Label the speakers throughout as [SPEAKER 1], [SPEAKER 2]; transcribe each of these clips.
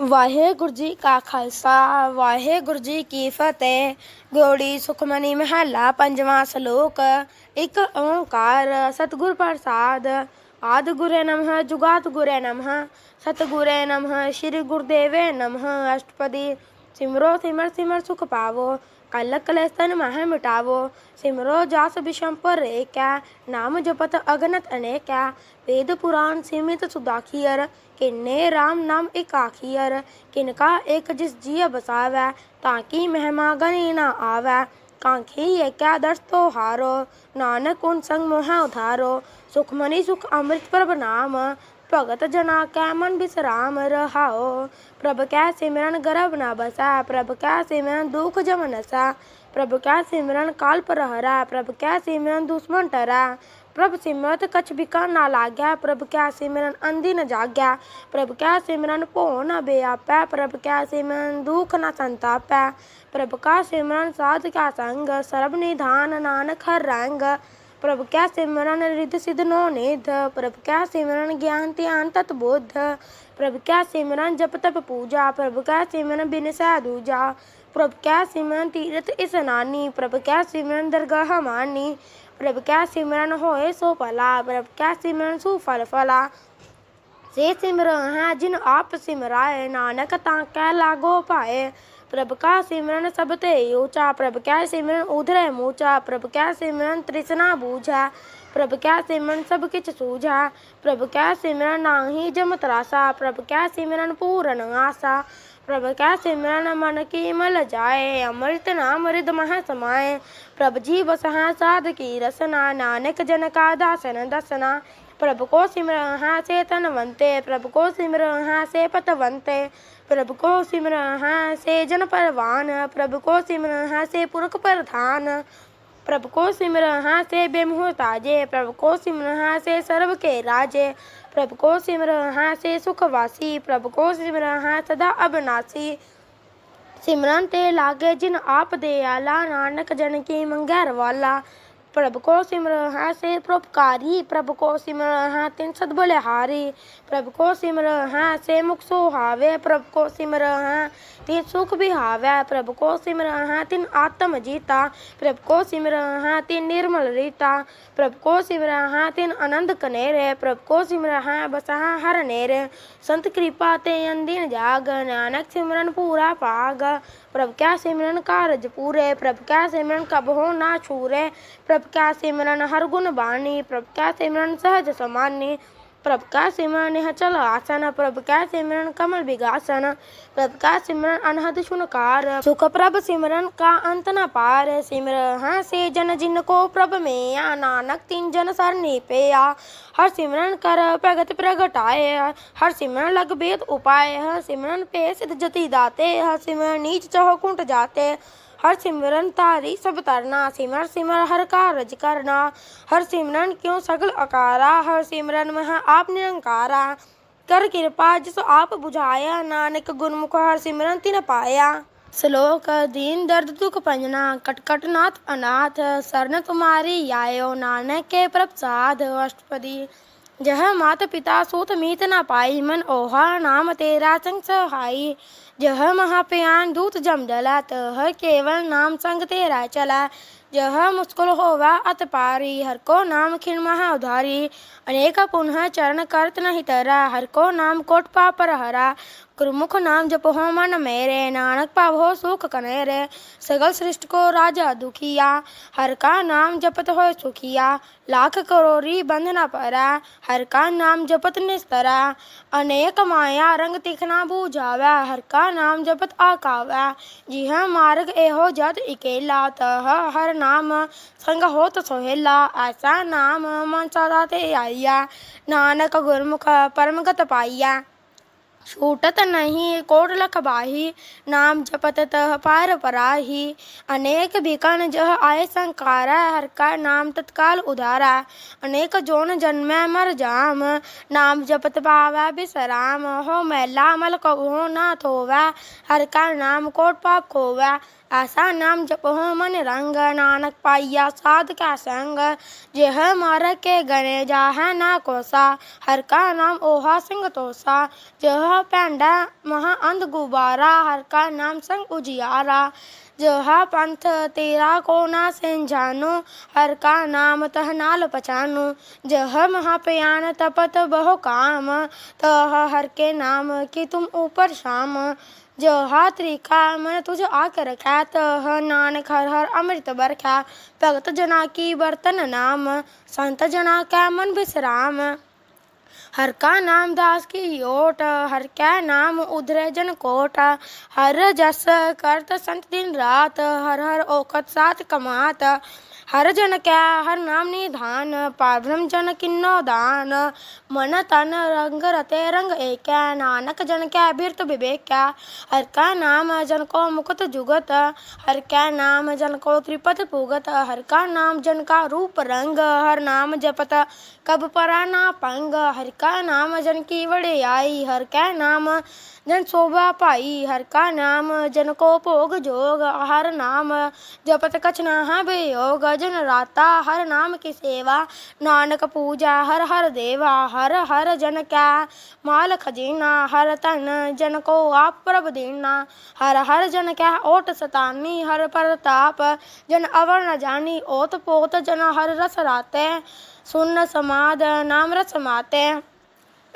[SPEAKER 1] ਵਾਹਿਗੁਰੂ ਜੀ ਕਾ ਖਾਲਸਾ, ਵਾਹਿਗੁਰੂ ਜੀ ਕੀ ਫਤਿਹ। ਗੋੜੀ ਸੁਖਮਨੀ ਮਹੱਲਾ, ਪੰਜਵਾਂ ਸ਼ਲੋਕ, ਇੱਕ ਓੰਕਾਰ, ਸਤਿਗੁਰ ਪ੍ਰਸਾਦ। ਆਦ ਗੁਰੇ ਨਮః ਜੁਗਾਤ ਗੁਰੇ ਨਮః। ਸਤਿਗੁਰੇ ਨਮঃ, ਸ੍ਰੀ ਗੁਰਦੇਵੇ ਨਮঃ। ਅਸ਼ਟਪਦੀ ਸਿਮਰੋ ਸਿਮਰ ਸਿਮਰ ਸੁਖ ਪਾਵੋ। कल कल ಮಹಮಿಟಾವೋ सिमरो जास विषम पर एक, नाम जपत अगनत अनेक। वेद पुराण सीमित सुदाखियर किन्ने राम नाम एकाखियर किनका एक जिस जिय बसावै, ताकि मेहमा गणी ना आवै। कांखी दर्श तो हारो, नानक उन संग मोह उधारो। सुखमणि सुख अमृत प्रभ नाम भगत जना कै मन विश्राम रहाओ। प्रभ कै सिमरन गर्भ न बसा, प्रभु कै सिमरन दुख जम नसा, प्रभु कै सिमरन काल पर हरा प्रभु कै सिमरन दुश्मन टरा। प्रभ सिमरत कछ बिका न लाग्या प्रभु कै सिमरन अंधी न जाग्या प्रभु कै सिमरन भो न बेआपै, प्रभु कै सिमरन दुख न संतापै, प्रभु का सिमरन साध क्या संग सर्व निधान नानक हर रंग। प्रभु क्या सिमरन रिद सिद्ध नो निध? प्रभु क्या सिमरन ज्ञान त्यान बोध? प्रभु क्या सिमरन जप तप पूजा? प्रभु क्या सिमरन बिन साधुजा प्रभु क्या सिमरन तीर्थ स्नानी प्रभु क्या सिमरन दरगाह मानी? प्रभु क्या सिमरन होए सो फला? प्रभु क्या सिमरन सुफल फला? से सिमरन है जिन आप सिमराए, नानक ता कै लागो पाए? प्रभ का सिमरन सब ते योचा प्रभ क्या सिमरन उधर मूचा प्रभ क्या सिमरन तृष्णा बूझा, प्रभ क्या सिमरन सब किच सूझा, प्रभ क्या सिमरन नाही जम त्रासा, प्रभ क्या सिमरन पूरन आसा, प्रभ क्या सिमरन मन की मल जाए, अमृत नाम हृद मह समाये प्रभ जी बसहा साध की रसना, नानक जन का दासन दसना, प्रभु को सिमर हाँ से तनवंते, प्रभु को सिमर हाँ से पतवंते प्रभु को सिमरन हाँ से जन परवान प्रभु को सिमरन हाँ से पुरख प्रधान प्रभु को सिमरन हाँ से बेमुह ताजे प्रभु को सिमरन हाँ से सर्व के राजे प्रभु को सिमरन हाँ से सुखवासी प्रभु को सिमरन हाँ सदा अविनाशी सिमरन ते लागे जिन आप दयाला नानक जन की मंगैर वाला प्रभु को सिमरन हाँ से परोपकारी, प्रभु को सिमरन हाँ तिन सद बलिहारी प्रभु को सिमरन हाँ से मुख सुहावे तिन सुख बिहावे, प्रभु को सिमरन हाँ तिन आत्म जीता। प्रभु को सिमरन हाँ तिन निर्मल रीता। प्रभु को सिमरन हाँ तिन आनंद कनेरे। प्रभु को सिमरन हाँ बसहा हर नेरे। संत कृपा ते अंदिन जाग, नानक सिमरन पूरा पाग। प्रभु क्या सिमरन कारज पूरे, प्रभु क्या सिमरन कब हो ना छूरे। प्रभु क्या सिमरन हर गुण बानी, प्रभु क्या सिमरन सहज समानी। प्रभु का सिमरन चल आसन प्रभु का सिमरन, कमल विगासन प्रभु का सिमरन अनहद सुनकार सुख प्रभ सिमरन का अंत न पार सिमर हाँ से जन जिन को प्रभ में या नानक तीन जन सरनी पे आ हर सिमरन कर भगत प्रगटाए हर सिमरन लग बेद उपाय हर सिमरन पे सिद्ध जति दाते हर सिमरन नीच चहो कुंट जाते हर सिमरन तारी सब तरना सिमर सिमर हर कारज करना हर सिमरन क्यों सगल अकारा हर सिमरन में है आप निरंकारा कर कृपा जिस आप बुझाया नानक गुरमुख हर सिमरन तिन पाया श्लोक दीन दर्द दुख पंजना कटकट नाथ अनाथ शरण तुम्हारी आयो नानक के प्रसाद अष्टपदी जह मात पिता सूत मीत न पाई मन ओहा नाम तेरा संग सहाई जह महाप्यान दूत जम डला तह केवल नाम संग तेरा चला। जह मुस्कुल होवा अत पारी, हर को नाम खिण महा उधारी। अनेक पुनः चरण करत नहीं तरा, हर को नाम कोट पापर हरा। गुरुमुख नाम जप हो मन मेरे नानक पाव हो सुख कनेरे सगल सृष्ट को राजा दुखिया हर का नाम जपत हो सुखिया लाख करोरी बंध न परा हर का नाम जपत निस्तरा अनेक माया रंग तिखना बूझावा हर का नाम जपत आकावा जिह मार्ग एहो जत इकेला तह हर नाम संग होत सोहेला ऐसा नाम मन सदा ते आइया नानक गुरमुख परमगत पाइया छूटत नहीं कोट लख बाही नाम जपत तह पार पराही अनेक बिकन जह आय संकारा हर का नाम तत्काल उधारा अनेक जोन जन्मै मर जाम नाम जपत पावै बिसराम हो मैला मल कहो ना थोवै हर का नाम कोट पाप खोवै ऐसा नाम जप हो हाँ मन रंग, नानक पाइया साध का संग। जेह मर के गने है ना कोसा, हर का नाम ओहा सिंह तोसा। जेह पेंडा महा अंध गुबारा, हर का नाम संग उजियारा। जहा पंथ तेरा को ना सिंझानो हर का नाम तह नाल पचानो। जह महापयान तपत बहु काम, तह हर के नाम की तुम ऊपर शाम। जहा त्रिखा मन तुझ आकर रखा तह नानक हर हर अमृत बरखा, भगत जना की बर्तन नाम, संत जना का मन विश्राम। हर का नाम दास की ओट, हर क्या नाम उधर जन कोट। हर जस करत संत दिन रात, हर हर ओखत साथ कमात। हर जन क्या, हर नाम निधान, पाभ्रम जन किन्नो दान। मन तन रंग रते रंग एक, नानक जन क्या बिरत विवेक क्या हर का नाम जन को मुकुत जुगत, हर क्या नाम जन को त्रिपत पुगत। हर का नाम जन का रूप रंग, हर नाम जपत कब परा ना पंग। हर का नाम जन की बड़े आई हर का नाम जन शोभा पाई हर का नाम जन को भोग जोग हर नाम जपत कछ ना वियोग जन राता हर नाम की सेवा नानक पूजा हर हर देवा हर हर जन क्या माल खजीना हर तन जन को आप प्रभ दीना हर हर जन क्या ओट सतानी हर प्रताप जन अवर न जानी ओत पोत जन हर रस राते सुन समाद नाम रस माते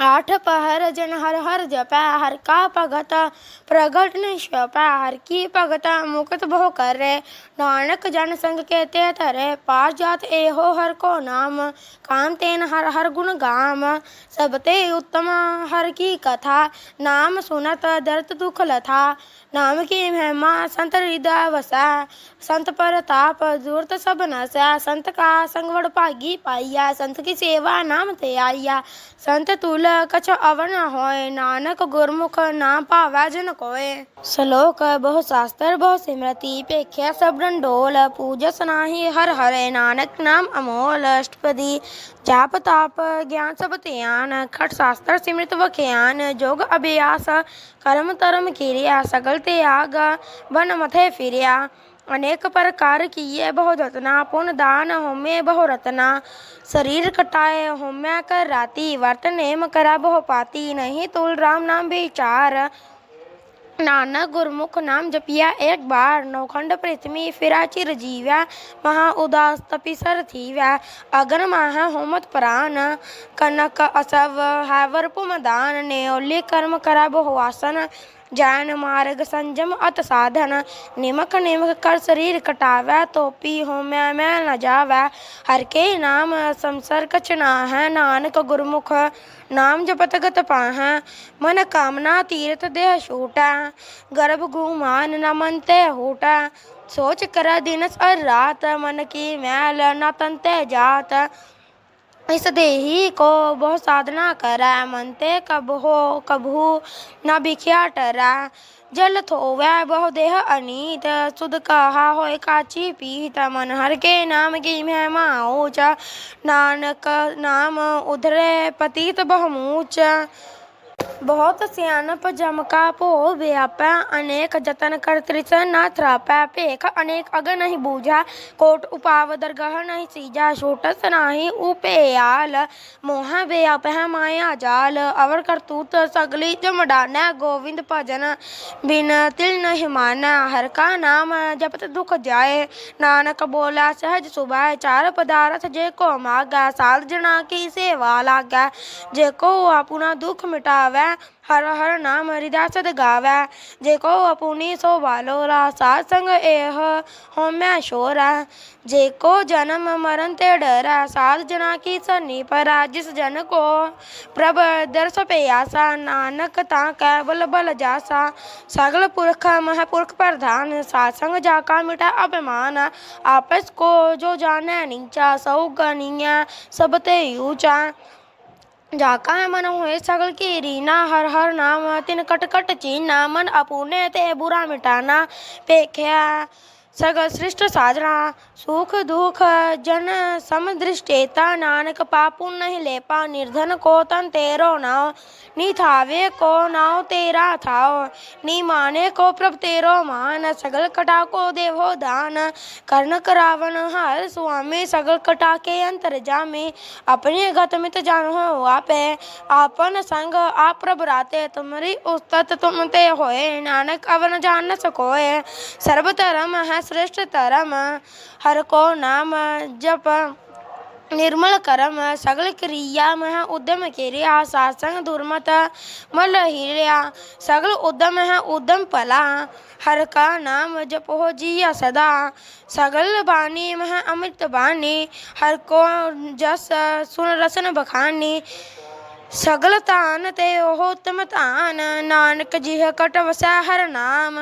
[SPEAKER 1] आठ पहर जन हर हर जपै, हर का भगत प्रगट न छपै हर की भगत मुकत बहु करे। नानक जन संग के ते धरे, पार जात एहो हर को नाम। काम तेन हर हर गुण गाम। सब ते उत्तम हर की कथा। नाम सुनत, दर्द दुख लथा। नाम की महिमा, संत हृदय वसा संत प्रताप दूरत सब नसा, संत का संगवड़ भागी पाइया, संत की सेवा नाम ते आइया संत तुल कछ अवन होय, नानक गुरमुख नाम पावा जन कोय। श्लोक बहु शास्त्र बहु सिमृति पेख्य सब डंडोल, पूज सनाही हर हरे, नानक नाम अमोल, अष्टपदी, जाप ताप, ज्ञान सब त्यान, खट शास्त्र, सिमृत वख्यान जोग अभ्यास, कर्म तरम क्रिया, सकल करते त्याग वन मथे फिरया। अनेक प्रकार किए बहु रत्ना, पुन दान होमे बहु रत्ना। शरीर कटाए होम्या कर राति, वर्त नेम करा बहु पाती। नहीं तुल राम नाम विचार। नानक गुरमुख नाम जपिया एक बार। नौखंड पृथ्वी फिरा चिर जीव्या। महा उदास तपिसर थीव्या। अगन महा होमत प्राण। कनक असव हैवर पुम दान ने कर्म करा बहु आसन। जैन मार्ग संजम अत साधन निमक निमक कर शरीर कटावै तोपी होमै मैं न जावै हर के नाम संसर कछ ना है नानक गुरमुख नाम जपत गत पाहै मन कामना तीर्थ देह छूटै गर्भ गुमान न मन ते हूटै सोच कर दिनस और रात मन की मैल न तन ते जात इस देही को बहु साधना करै, मनते कब हो कबू न बिख्या टरा। जल थोवै बहु देह अनीत। सुध कहा हो काची पीत। मन हर के नाम की महिमा ऊंच नानक नाम उधरे, पतित बहुमूच। बहुत सियाणप जमका पो व्यापै अनेक जतन कर त्रिसन न त्रापै पेख अनेक अग नहीं बूझा कोट उपाव दरगह नहीं सीजा छोटस नाही उपेयाल मोह व्याप माया जाल अवर करतूत सगली जमडान गोविंद भजन बिन तिल नहीं माना हर का नाम जपत दुख जाए नानक बोला सहज सुभाय चार पदार्थ जे को मागा साध जना की सेवा लागा जे को अपना दुख मिटावै ਹਰ ਹਰ ਨਾਮ ਹਰਿਦਾ ਸਦ ਗਾਵੈ। ਜੇ ਕੋ ਆਪਣੀ ਸੋ ਬਾਲੋਰਾ ਸਾਧ ਸੰਗ ਇਹ ਹੋਮੈ ਸ਼ੋਰਾ ਜੇ ਕੋ ਜਨਮ ਮਰਨ ਤੇ ਡਰਾ, ਸਾਧ ਜਨਾ ਕੀ ਸਨੀ ਪਰਾ, ਜਿਸ ਜਨ ਕੋ ਪ੍ਰਭ ਦਰਸ ਪਿਆਸਾ, ਨਾਨਕ ਤਾਂ ਕੈ ਬਲ ਬਲ ਜਾਸਾ। ਸਗਲ ਪੁਰਖ ਮਹ ਪੁਰਖ ਪ੍ਰਧਾਨ, ਸਾਧ ਸੰਗ ਜਾ ਕਾ ਮਿਟਾ ਅਭਿਮਾਨ ਆਪਸ ਕੋ ਜੋ ਜਾਣੈ ਨੀਚਾ, ਸਉ ਗਨੀਆਂ ਸਭ ਤੇ ਊਚਾ। जाका मन हुए सगल की रीना हर हर नाम तिन कट कट चीना मन अपूने ते बुरा मिटाना पेख्या सगल सृष्ट साधना सुख दुख जन समदृष्टेता नानक पापु नहीं लेपा निर्धन को तन तेरो नाव नी थावे को नाव तेरा थाव नी माने को प्रभ तेरो मान सगल कटा को देवो दान। कर्ण करावन हर स्वामी सगल कटा के अंतर जामे अपने गत मित हो, आपे आपन संग आप प्रभ राते तुम्हारी तो उस्तत तुम तो ते होए नानक अवन जान सकोए। सर्व धर्म है શ્રેષ્ઠ તારામાં હર કો નામ જપ निर्मल करम सगल क्रिया मह उद्यम किरिया सासंग दुर्मत मल हिरिया सगल उद्यम है उद्यम पला हर का नाम जपो जिया सदा सगल बानी मह अमृत बानी हर को जस सुन रसन बखानी सगल तान ते ओहो तम तान नानक जिह कट वसा हर नाम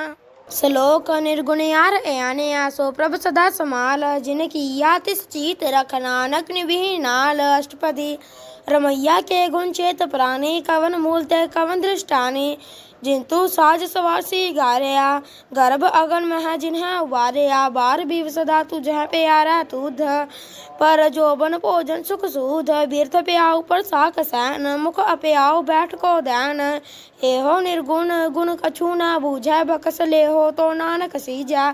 [SPEAKER 1] श्लोक निर्गुण यार एने आसो प्रभ सदा समाल जिनकी या तिस चीत रख नानक निभिनाल अष्टपदी रमैया के गुण चेत प्राणे कवन मूल ते कवन दृष्टाने जिंतु साज सवासी गारया गर्भ अगन मह जिन्ह उबारया बार बीव सदा तुझह प्यारा तुध पर जोबन भोजन सुख सूध बीर्थ प्याऊ पर साक सैन मुख अपयाओ बैठ को दैन एहो निर्गुण गुण कछु न बूझै, बकस लेहो तो नानक सीजा।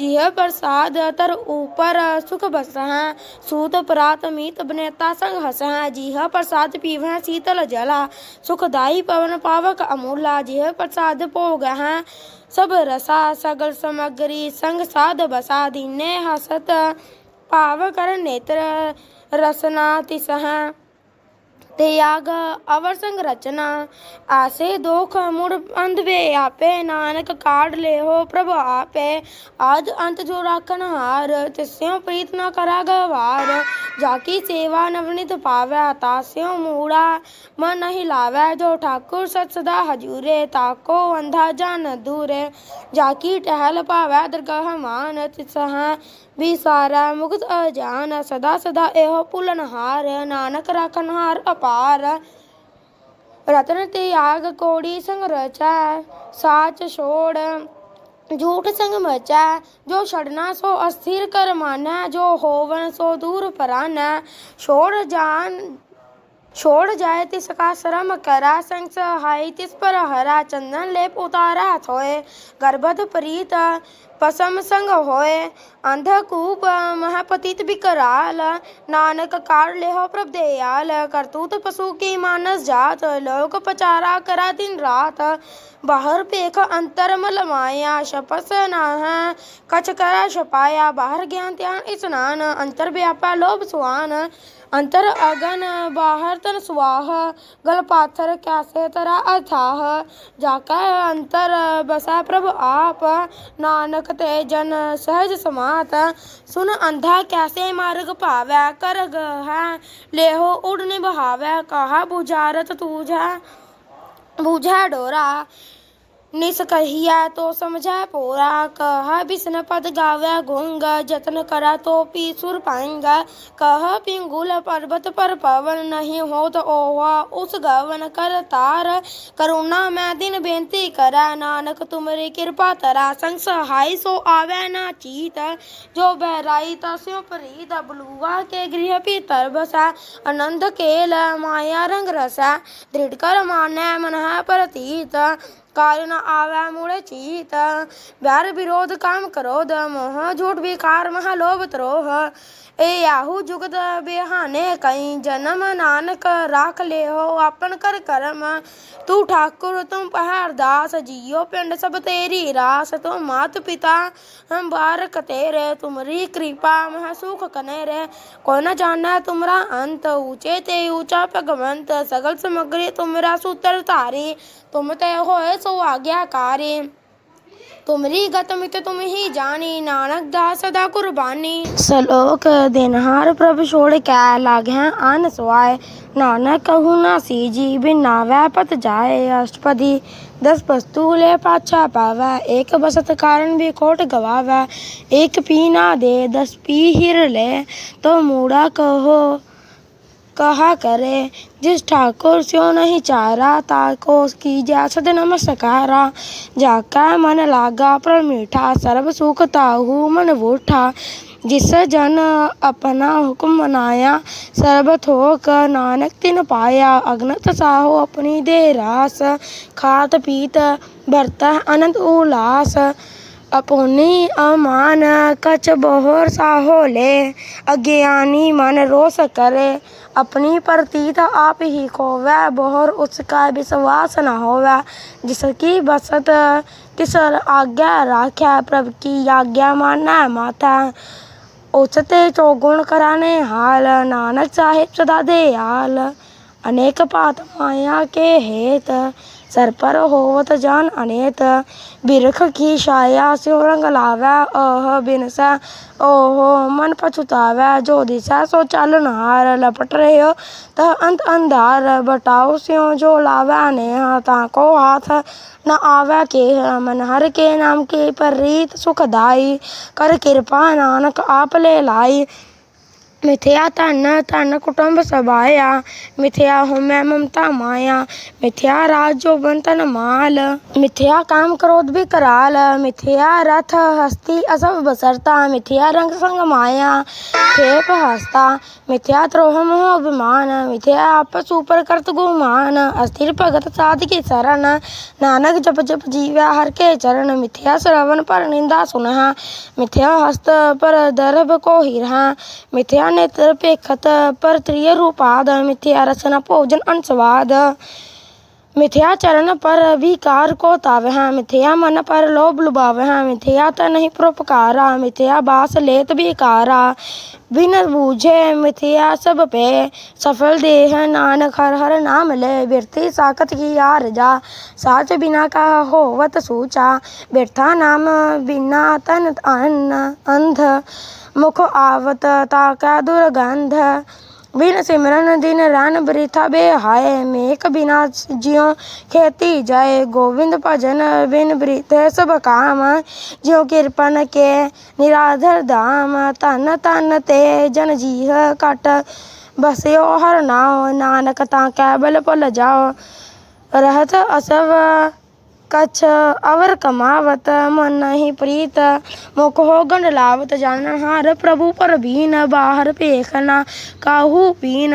[SPEAKER 1] जिह प्रसाद तर ऊपर सुख बस हैं सूत प्रात मीत बनेता संग हस हैं जिह प्रसाद पीव शीतल जला, सुखदाई पवन पावक अमूला। जिह प्रसाद भोग हैं सब रसा, सगल समग्री संग साध बसा। दीने हसत पाव कर नेत्र रसना तिस हैं त्याग अवर संघरचना आसे दुख मुड़ अंधवे आपे, नानक काढ़ ले हो प्रभु आपे। आज अंत जो राखन हार, तिस्यो प्रीत न करा गवार। जाकी सेवा नवनीत पावे तास्यो मूड़ा। मन नहीं लावे, जो ठाकुर सत हजूरे ताको अंधा जान दूरे। जाकी टहल पावे, दरगाह मान तिसह भी सारा मुक्त अजान, सदा सदा एहो पुलन हार। नानक राखन हार अपा पार रतन त्याग कोड़ी संग रचा साच छोड़ झूठ संग मचा जो छड़ना सो अस्थिर कर माना जो होवन सो दूर पराना छोड़ जान छोड़ जाए तिस का श्रम करा संग सहाय तिस पर हरा चंदन लेप उतारा थोए गर्भध प्रीत पसम संग होए अंधकूप, महपतित बिकराल नानक कार लेहो प्रभ दयाल, करतूत पशु की मानस जात, लोक पचारा करा दिन रात, बाहर पेख अंतर मल माया, शपस नाह, कछ करा छपाया, बाहर ज्ञान त्यान स्नान अंतर व्यापा लोभ सुहान, अंतर अगन, बाहर तन सुवाह, गल पाथर कैसे तरा अथाह जाका अंतर बसा प्रभ आप, नानक ते जन सहज समात सुन अंधा कैसे मार्ग पावे कर है, लेहो उड़ने बहावे कहा बुझारत तूझा बुझा डोरा। निस कहिया तो समझै पोरा कह बिसन पद गावै गुंग, जतन करा तो पी सुर पाएँगा कह पिंगुल पर्वत पर पवन नहीं हो तो ओहा उस गवन कर तार। करुणा मैं दिन बेनती करै, नानक तुमरी कृपा तरा संग सहाय, सो आवे ना चीत। जो बहराई तस्यो प्रीत बलुआ के गृह भीतर बसा। आनंद केल, माया रंग रसा, दृढ़ कर मानै मन प्रतीत। काल न आवे मूढ़ चीत व्यार विरोध काम क्रोध मोह झूठ विकार मह लोभ त्रोह ए याहू जुगत बेहाने कई जन्म नानक राख ले हो अपन कर कर्म तू ठाकुर तुम पहाड़ दास जियो पिंड सब तेरी रास तुम मात पिता हम बारक तेरे तुमरी कृपा मह सुख कने रे कोई न जाना तुमरा अंत ऊँचे ते ऊँचा भगवंत सगल समग्री तुमरा सूत्र धारी तुम ते होए सो आज्ञाकारी ਤੁਮਰੀ ਗਤ ਮਿਤ ਤੁਮ ਹੀ ਜਾਣੀ ਨਾਨਕ ਦਾਸ ਸਦਾ ਕੁਰਬਾਨੀ ਸ਼ਲੋਕ ਦਿਨਹਾਰ ਪ੍ਰਭ ਛੋੜ ਕੈ ਲਾਗੈ ਅਨ ਸਵਾਏ ਨਾਨਕ ਕਹੂ ਨਾ ਸੀ ਜੀ ਬਿਨਾ ਵੈ ਪਤ ਜਾਏ ਅਸ਼ਟਪਦੀ दस वस्तु ले पाछा पावै एक बसत कारण भी खोट गवावै एक पी ना दे दस पी हिर ले तो मूड़ा कहो करे, जिस ठाकुर स्यो नहीं चारा, ताको की जा सद नमस्कारा। जाका मन लागा पर मीठा, सर्व सुख ताहू मन बूठा। जिस जन अपना हुक्म मनाया सर्ब थोक नानक तिन पाया। अगनत साहो अपनी दे रास, खात पीत बरता अनंत उल्लास अपनी अमान कछ बहुर साहो ले, अज्ञानी मन रोष करे। अपनी प्रतीत आप ही खोवे बहुर उसका विश्वास न होवे जिसकी बसत तिस आज्ञा राख्या प्रभु की आज्ञा माना माता उचते चौगुण कराने हाल नानक साहिब सदा दयाल अनेक पात माया के हेत सर पर होवत जान अनेत। बिरख की छाया स्यो रंग लावै, अह बिनस ओहो मन पछुतावै। जो दिशा सो चल नहार लपट रहे तह अंत अंधार बटाओ स्यो जो लावै नेह ताको हाथ न आवै के मन, हर के नाम के पर रीत सुखदाई। कर कृपा नानक आप ले लाई। मिथ्या तन तन कुटुंब सभाया। मिथ्या होमै ममता माया। मिथ्या राज्यो बंतन माल। मिथ्या काम क्रोध भी कराल। मिथ्या रथ हस्ती असब बसरता। मिथ्या रंग संग माया, खेप हस्ता। मिथ्या त्रोह मोह अभिमान। मिथ्या आपस ऊपर करत गुमान। अस्थिर भगत साध के शरण। नानक जप जप जीव्या हर के चरण। मिथ्या श्रवण पर निंदा सुनहा। मिथ्या हस्त पर दर्भ को हिरहा। मिथ्या नेत्र पेखत पर त्रिय रूपाद मिथ्या रसन भोजन अनस्वाद मिथ्या चरण पर विकार को तावह मिथ्या मन पर लोभ लुभावह मिथ्या तन ही परोपकारा, मिथ्या बास लेत बेकारा बिन बूझे मिथ्या सब पे, सफल देह नानक हर हर नाम ले। बिरती साकत की यार जा, साच बिना का होवत सूचा। बिरथा नाम बिना तन अन्न अंध, मुख आवत ताका दुर्गंध। बिन सिमरन दिन रान बृथा बेहाय मेक बिना जियो खेती जाए गोविंद भजन बिन बृथ सब काम ज्यो कृपन के निराधर धाम धन धन ते जन जीह कट बस्यो हर नाव नानक ता कैबल भुल जाओ रहत असव कछ अवर कमावत, मन नहीं प्रीत। मुख हो गंड लावत जानन हार प्रभु पर बीन, बाहर पेखना काहू पीन।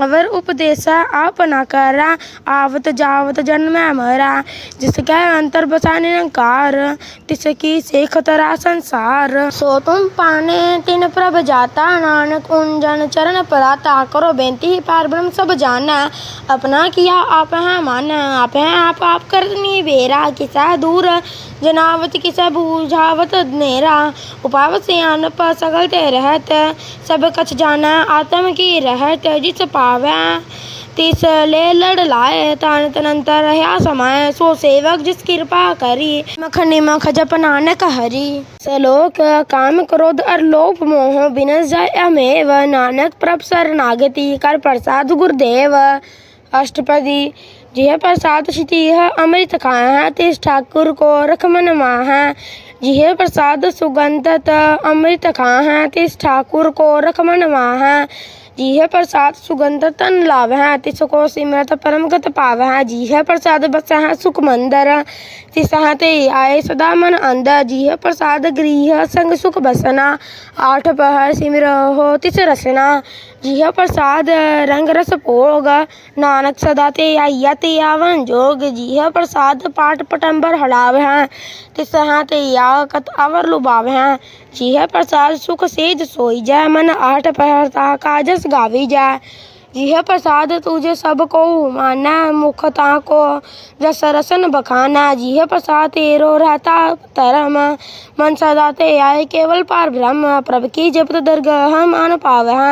[SPEAKER 1] अवर उपदेसा आप न करा, आवत जावत जन्म मरा। जिसका अंतर बसा निरंकार, तिसकी से खतरा संसार। सो तुम पाने तिन प्रभ जाता, नानक उन जन चरण पराता। करो बेनती, पार ब्रह्म सब जाना। अपना किया आप है मान, आप है आप आप करनी बेरा किसा दूर जनावत किसा बूझावत नेरा उपावत सियान पर सगल ते रहत सब कछ जाना आत्म की रहत जिस पावै तिस ले लड़ लाए तान तनंतर रहा समय सो सेवक जिस कृपा करी मख निमख जप नानक हरि सलोक काम क्रोध और लोभ मोह बिनस जाय अमेव नानक प्रभ शरणागति कर प्रसाद गुरुदेव अष्टपदी जिह प्रसाद क्षितिह अमृत खाह तिस ठाकुर को रख मन माह जिह प्रसाद सुगंधत अमृत खाह तिस ठाकुर को रख मन माह जिह प्रसाद सुगंध तन लावह तिसको सिमरत परम गत पावह जिह प्रसाद बसह सुख मंदर तिसह ते आए सदा मन अंदर जिह प्रसाद गृह संग सुख बसना आठ पहर सिमर हो तिस रसना जिह प्रसाद रंग रस भोग नानक सदा ते आइया ते आवन जोग जिह प्रसाद पाठ पटंबर हड़ावह तिसह ते या कत अवर लुभावह जिह प्रसाद सुख सेज सोई जय मन आठ पहर ता काजस गावी जाय जिह प्रसाद तुझे सबको माना मुखता को जस रसन बखाना। जिह प्रसाद तेरो रहता धर्म, मन सदा ते आए केवल पार ब्रह्म। प्रभ की जपत दरगह मान पावह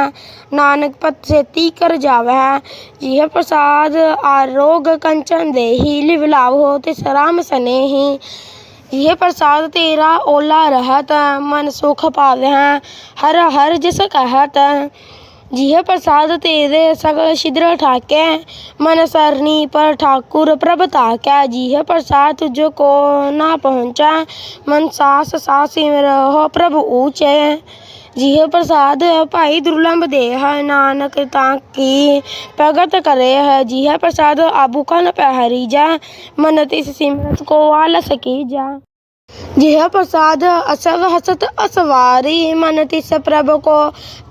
[SPEAKER 1] नानक पत से ती कर जावह जिह प्रसाद आरोग कंचन देही, लिव लाभो तिस राम सनेही। यह प्रसाद तेरा ओला रहत, मन सुख पावह हर हर जिस कहत। जिह प्रसाद तेरे सगल शिद्र ठाकै, मन सरनी पर ठाकुर प्रभ ताकै। जिह प्रसाद तुझ को ना पहुँचा, मन सास सास रहो प्रभ ऊचे। जिह प्रसाद भाई दुर्लभ दे है नानक ताकी प्रगत करे। है जिह प्रसाद आबू कन पहरी जा मन तिस सिमरत को आलस की जा जिह प्रसाद असव हसत असवारी मन तिस प्रभ को।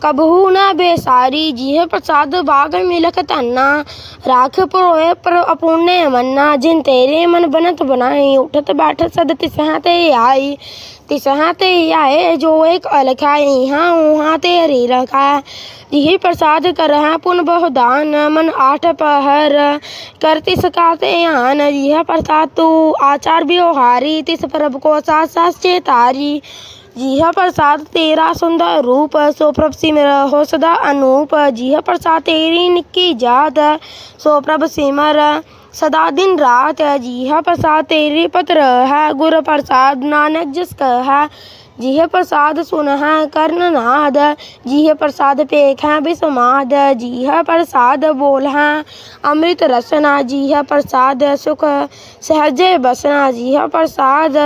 [SPEAKER 1] कबहू न बेसारी, जिह प्रसाद बाग मिलख तन्ना राख पुरोय पर अपूर्ण मन्ना, जिन तेरे मन बनत बनाई, उठत बैठत सद तिसह आई। तिसह ते जो एक अलखा यहाँ वहाँ ते तेरी रखा। यही प्रसाद कर पुन बहुदान, मन आठ पहर। कर तिस का ते आन, यह प्रसाद तू आचार व्यवहारी। तिस प्रभ को सास सास चेतारी। जिह प्रसाद तेरा सुंदर रूप सो प्रभ सिमर हो सदा अनूप। जिह प्रसाद तेरी निक्की जात सो प्रभ सिमर सदा दिन रात। जिह प्रसाद तेरी पत्र है, गुर प्रसाद नानक जिसका है। जिह प्रसाद सुन है कर्ण नाद जिह प्रसाद पेख है विसमाद जिह प्रसाद बोल है अमृत रसना जिह प्रसाद सुख सहजे बसना जिह प्रसाद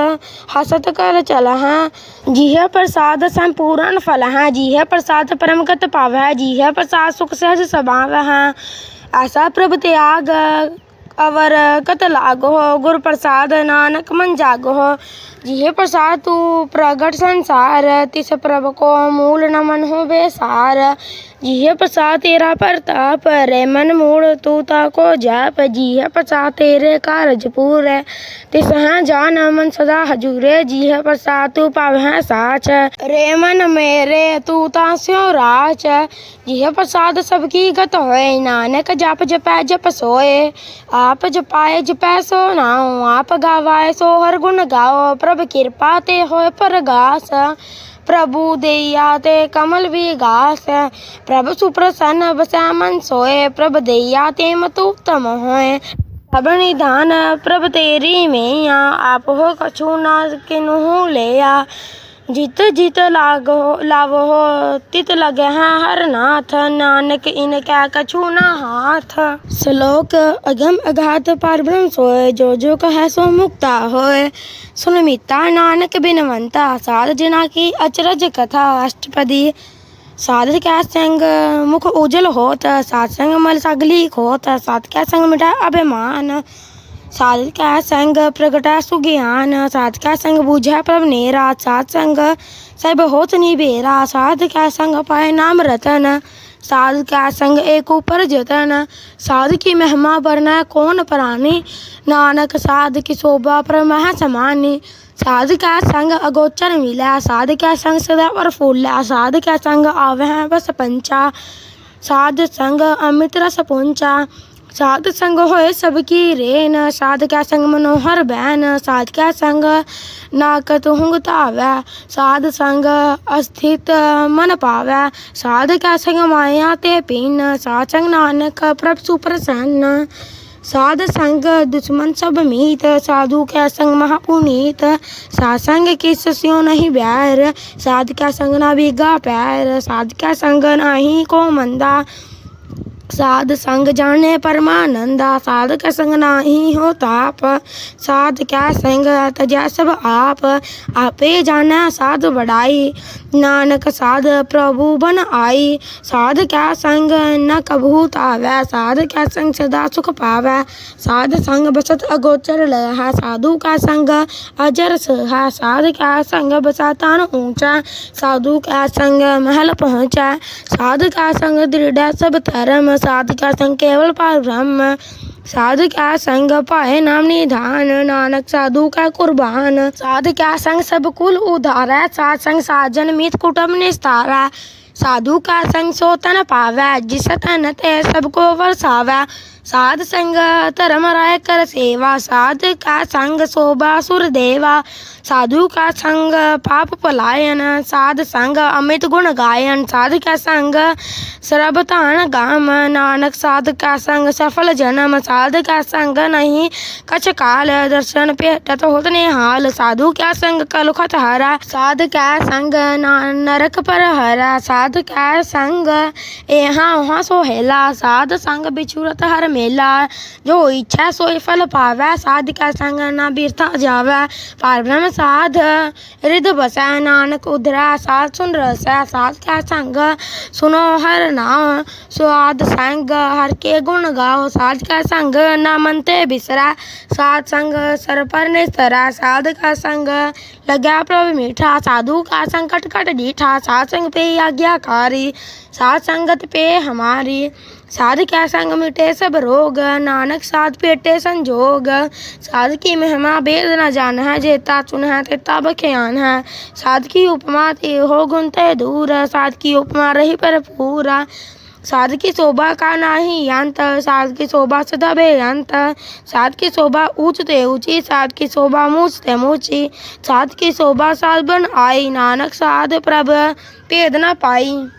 [SPEAKER 1] हसत कर चल है जिह प्रसाद संपूर्ण फल है जिह प्रसाद परमगत पाव है जिह प्रसाद सुख सहज स्वभाव है ऐसा प्रभ त्याग अवर जिह प्रसाद तू प्रगट संसार, तिस प्रभ को मूल नमन हो बेसार। जिह प्रसाद तेरा प्रताप रे मन मूल तू ताको जाप। जिह प्रसाद तेरे कारज पूरे, तिस हैं जान मन सदा हजूरे। जिह प्रसाद तू पावे साच, रे मन मेरे तू तास्यो राच। जिह प्रसाद सबकी गत होए, नानक जप जपै जप सोए। आप जपाए जपै सो नाओ, आप गावाए सो हर गुण गाओ। प्रभ किरपा ते होए परगास प्रभु दैया ते कमल विगास प्रभ सुप्रसन्न बसै मन सोए प्रभ दैया ते मत उत्तम होए सब निधान प्रभ तेरी मैया आप हो कछु ना किन्हू लिया जित जित लागो लावो तित लगे हैं हर नाथ नानक इनका कछु ना हाथ। श्लोक अगम अघात पार ब्रह्म जो जो कहे सो मुक्ता होए। सुन मिता नानक बिनवंता, साध जिना की अचरज कथा अष्टपदी। साध क्या संग मुख उजल होत सात्संग मल सगली खोत सात क्या संग मिटा अभिमान। साधका संग प्रगटा सुज्ञान साधका संग बुझा प्रभ नेरा साध संग सब होत निबेरा साधका संग पाए नाम रतन साध का संग एक ऊपर जतन साध की महिमा बरना कौन प्राणी, नानक साध की शोभा पर मह समानी साध का संग अगोचर मिला साध का संग सदा पर फूला साध का संग आवे बस पंचा साध संग अमित रस पुंचा साध संग होए सबकी रेन, साध क्या संग मनोहर बैन, साध क्या संग नाकत हुंग तावै, साध संग अस्थित मन पावै, साध क्या संग माया ते पीन, साध संग नानक प्रभ सुप्रसन्न, साध संग दुश्मन सब मीत, साधु क्या संग महापुनीत, साध संग किस स्यो नहीं बैर, साध क्या संग ना बिगा पैर, साध क्या संग नहीं को मंदा साध संग जाने परमानंदा साध का संग नाही हो ताप साध क्या संग तजा सब आप आपे जाना साध बढ़ाई नानक साध प्रभु बन आई। साध क्या संग न कभू तावै साध क्या संग सदा सुख पावै। साध संग बसत अगोचर लह। साधु का संग अजर सह। साध क्या संग बसा तान ऊँचा। साधु का संग महल पहुँचा। साध का संग दृढ़ सब धर्म। साध का संग केवल पार ब्रह्म साधु क्या संग पाए नाम निधान, नानक साधु का कुर्बान। साधु क्या संग सब कुल उधारा, साध संग साजन मित कुटुंब निस्तारा। साधु का संग सोतन पावे, जिस तन ते सबको वरसावै। साध संग धर्म राय कर सेवा साध का संग शोभा सुर देवा साधु का संग पाप पलायन साध संग अमित गुण गायन साध का संग सरबतान गाम नानक साध का संग सफल जन्म साध का संग नहीं कछ काल दर्शन पेटत होत हाल साधु क्या संग कलुखत हरा साध का संग ना- नरक पर हरा साध का संग यहाँ वहाँ सोहेला साध संग बिछुरत हर मेला, जो इच्छा सोई फल पावे, साध का संग ना बीरता जावे। पार ब्रह्म साध हृद बसै, नानक उधरा, साध सुन रस, साध का संग सुनो हर नाम। स्वाद संग हर के गुण गाओ, साध का संग न मनते बिसरा। साध संग सर पर निस्तरा, साध का संग लग्या प्रभु मीठा। साधु का संकट कट डीठा, साध संग पे आज्ञाकारी, साध संगत पे हमारी। साध क्या संग मिटे सब रोग? नानक साध पेटे संजोग। साध की महिमा भेद न जान है, जेता चुन है तेता बख्यान है। साध की उपमा ते हो गुण ते दूर, साध की उपमा रही पर पूरा साध की शोभा का नाही अंत, साध की शोभा सदा बेअंत। साध की शोभा ऊंच ते ऊँची, साध की शोभा मूछ ते मूची साध की शोभा साध बन आई, नानक साध प्रभ भेद न पाई।